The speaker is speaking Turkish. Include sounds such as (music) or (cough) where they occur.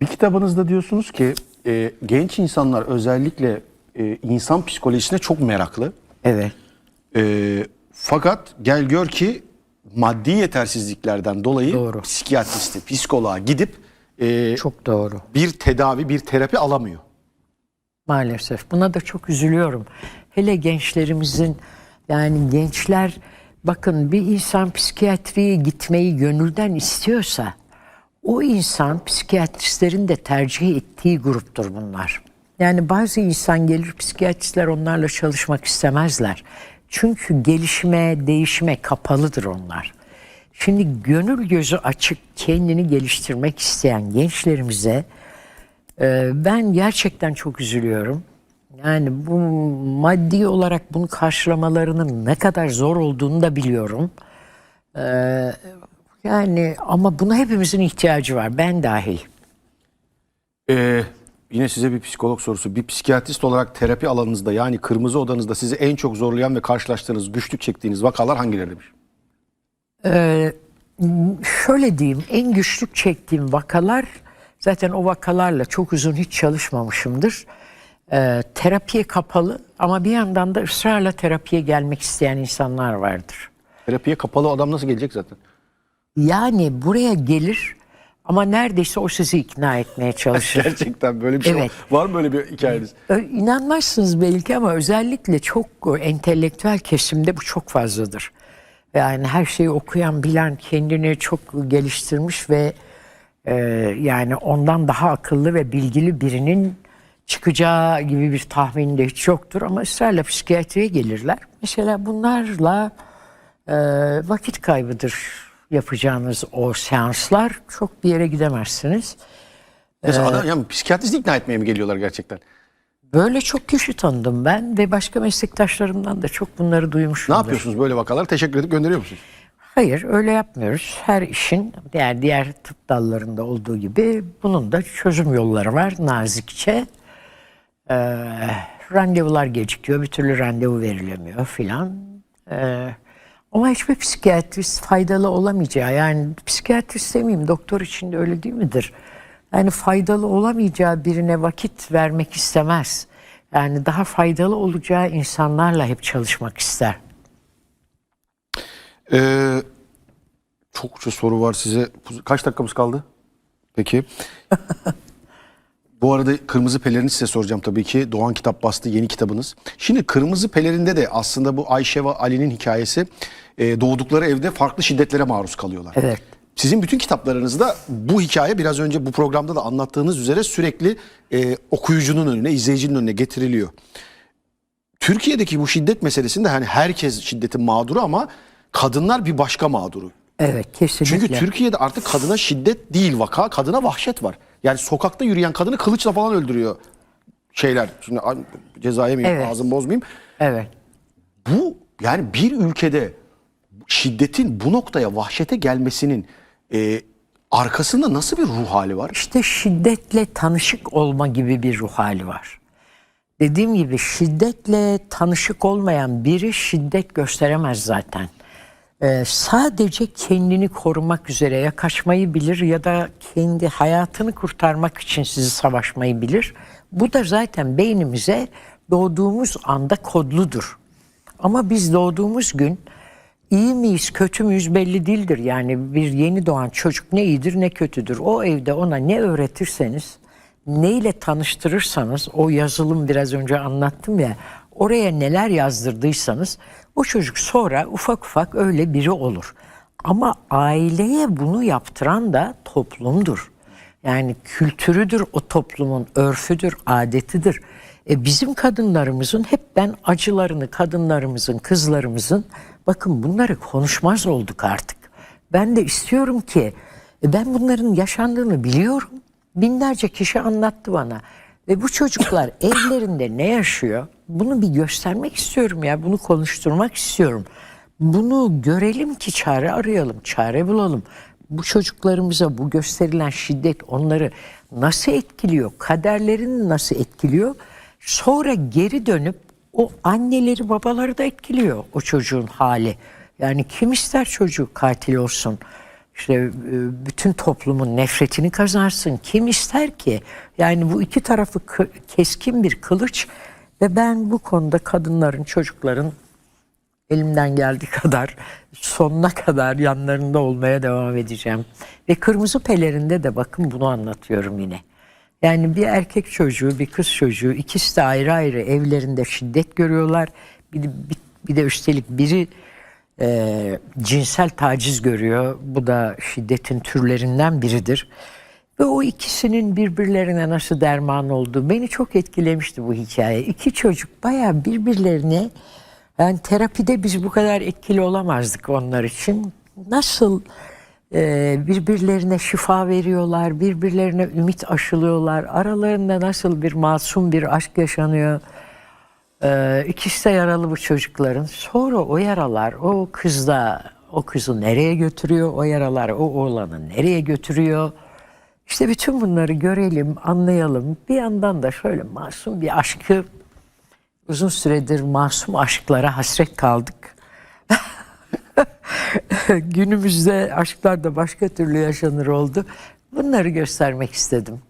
Bir kitabınızda diyorsunuz ki e, genç insanlar özellikle e, insan psikolojisine çok meraklı. Evet. E, fakat gel gör ki maddi yetersizliklerden dolayı Doğru. psikiyatriste, psikoloğa gidip e, Çok doğru. bir tedavi, bir terapi alamıyor. Maalesef. Buna da çok üzülüyorum. Hele gençlerimizin yani gençler bakın bir insan psikiyatriye gitmeyi gönülden istiyorsa o insan psikiyatristlerin de tercih ettiği gruptur bunlar. Yani bazı insan gelir psikiyatristler onlarla çalışmak istemezler. Çünkü gelişime, değişime kapalıdır onlar. Şimdi gönül gözü açık kendini geliştirmek isteyen gençlerimize ee, Ben gerçekten çok üzülüyorum. Yani bu maddi olarak bunu karşılamalarının ne kadar zor olduğunu da biliyorum. Ee, Yani ama buna hepimizin ihtiyacı var. Ben dahil. E, yine size bir psikolog sorusu. Bir psikiyatrist olarak terapi alanınızda yani kırmızı odanızda sizi en çok zorlayan ve karşılaştığınız, güçlük çektiğiniz vakalar hangileri demiş? Şöyle diyeyim, en güçlük çektiğim vakalar zaten o vakalarla çok uzun hiç çalışmamışımdır. Ee, terapiye kapalı ama bir yandan da ısrarla terapiye gelmek isteyen insanlar vardır. Terapiye kapalı adam nasıl gelecek zaten? Yani buraya gelir ama neredeyse o sizi ikna etmeye (laughs) çalışır. Gerçekten böyle bir şey Evet. var mı böyle bir hikayeniz? İnanmazsınız belki ama özellikle çok entelektüel kesimde bu çok fazladır. Yani her şeyi okuyan, bilen, kendini çok geliştirmiş ve e, yani ondan daha akıllı ve bilgili birinin çıkacağı gibi bir tahmin de hiç yoktur ama ısrarla psikiyatriye gelirler. Mesela bunlarla e, vakit kaybıdır yapacağınız o seanslar. Çok bir yere gidemezsiniz. Mesela adam, yani psikiyatristi ikna etmeye mi geliyorlar gerçekten? Böyle çok kişi tanıdım ben ve başka meslektaşlarımdan da çok bunları Ne duymuşumdur. yapıyorsunuz böyle vakalar? Teşekkür edip gönderiyor musunuz? Hayır öyle yapmıyoruz. Her işin diğer diğer tıp dallarında olduğu gibi bunun da çözüm yolları var nazikçe. Ee, randevular gecikiyor, bir türlü randevu verilemiyor filan. Ee, ama hiçbir psikiyatrist faydalı olamayacağı, yani psikiyatrist demeyeyim, doktor için de öyle değil midir? Yani faydalı olamayacağı birine vakit vermek istemez. Yani daha faydalı olacağı insanlarla hep çalışmak ister. Ee, çokça soru var size. Kaç dakikamız kaldı? Peki. (laughs) Bu arada Kırmızı Pelerini size soracağım tabii ki. Doğan Kitap bastı yeni kitabınız. Şimdi Kırmızı Pelerinde de aslında bu Ayşe ve Ali'nin hikayesi e, doğdukları evde farklı şiddetlere maruz kalıyorlar. Evet. Sizin bütün kitaplarınızda bu hikaye biraz önce bu programda da anlattığınız üzere sürekli e, okuyucunun önüne, izleyicinin önüne getiriliyor. Türkiye'deki bu şiddet meselesinde hani herkes şiddetin mağduru ama kadınlar bir başka mağduru. Evet kesinlikle. Çünkü Türkiye'de artık kadına şiddet değil vaka, kadına vahşet var. Yani sokakta yürüyen kadını kılıçla falan öldürüyor şeyler. Şimdi ceza yemeyeyim, Evet. ağzımı bozmayayım. Evet. Bu yani bir ülkede şiddetin bu noktaya vahşete gelmesinin e, arkasında nasıl bir ruh hali var? İşte şiddetle tanışık olma gibi bir ruh hali var. Dediğim gibi şiddetle tanışık olmayan biri şiddet gösteremez zaten. Ee, sadece kendini korumak üzere ya kaçmayı bilir ya da kendi hayatını kurtarmak için sizi savaşmayı bilir. Bu da zaten beynimize doğduğumuz anda kodludur. Ama biz doğduğumuz gün iyi miyiz, kötü müyüz belli değildir. Yani bir yeni doğan çocuk ne iyidir ne kötüdür. O evde ona ne öğretirseniz, neyle tanıştırırsanız, o yazılım biraz önce anlattım ya, oraya neler yazdırdıysanız o çocuk sonra ufak ufak öyle biri olur. Ama aileye bunu yaptıran da toplumdur. Yani kültürüdür o toplumun, örfüdür, adetidir. E bizim kadınlarımızın hep ben acılarını kadınlarımızın, kızlarımızın bakın bunları konuşmaz olduk artık. Ben de istiyorum ki e ben bunların yaşandığını biliyorum. Binlerce kişi anlattı bana. Ve bu çocuklar (laughs) evlerinde ne yaşıyor? Bunu bir göstermek istiyorum ya. Bunu konuşturmak istiyorum. Bunu görelim ki çare arayalım, çare bulalım. Bu çocuklarımıza bu gösterilen şiddet onları nasıl etkiliyor? Kaderlerini nasıl etkiliyor? Sonra geri dönüp o anneleri babaları da etkiliyor o çocuğun hali. Yani kim ister çocuğu katil olsun? İşte e, bütün toplumun nefretini kazansın. Kim ister ki? Yani bu iki tarafı keskin bir kılıç ve ben bu konuda kadınların, çocukların elimden geldiği kadar sonuna kadar yanlarında olmaya devam edeceğim. Ve Kırmızı Pelerinde de bakın bunu anlatıyorum yine. Yani bir erkek çocuğu, bir kız çocuğu ikisi de ayrı ayrı evlerinde şiddet görüyorlar. Bir bir, bir de üstelik biri e, cinsel taciz görüyor. Bu da şiddetin türlerinden biridir. Ve o ikisinin birbirlerine nasıl derman olduğu beni çok etkilemişti bu hikaye. İki çocuk bayağı birbirlerine yani terapide biz bu kadar etkili olamazdık onlar için. Nasıl e, birbirlerine şifa veriyorlar, birbirlerine ümit aşılıyorlar. Aralarında nasıl bir masum bir aşk yaşanıyor. Ee, ikisi de yaralı bu çocukların. Sonra o yaralar o kızda o kızı nereye götürüyor? O yaralar o oğlanı nereye götürüyor? İşte bütün bunları görelim, anlayalım. Bir yandan da şöyle masum bir aşkı uzun süredir masum aşklara hasret kaldık. (laughs) Günümüzde aşklar da başka türlü yaşanır oldu. Bunları göstermek istedim.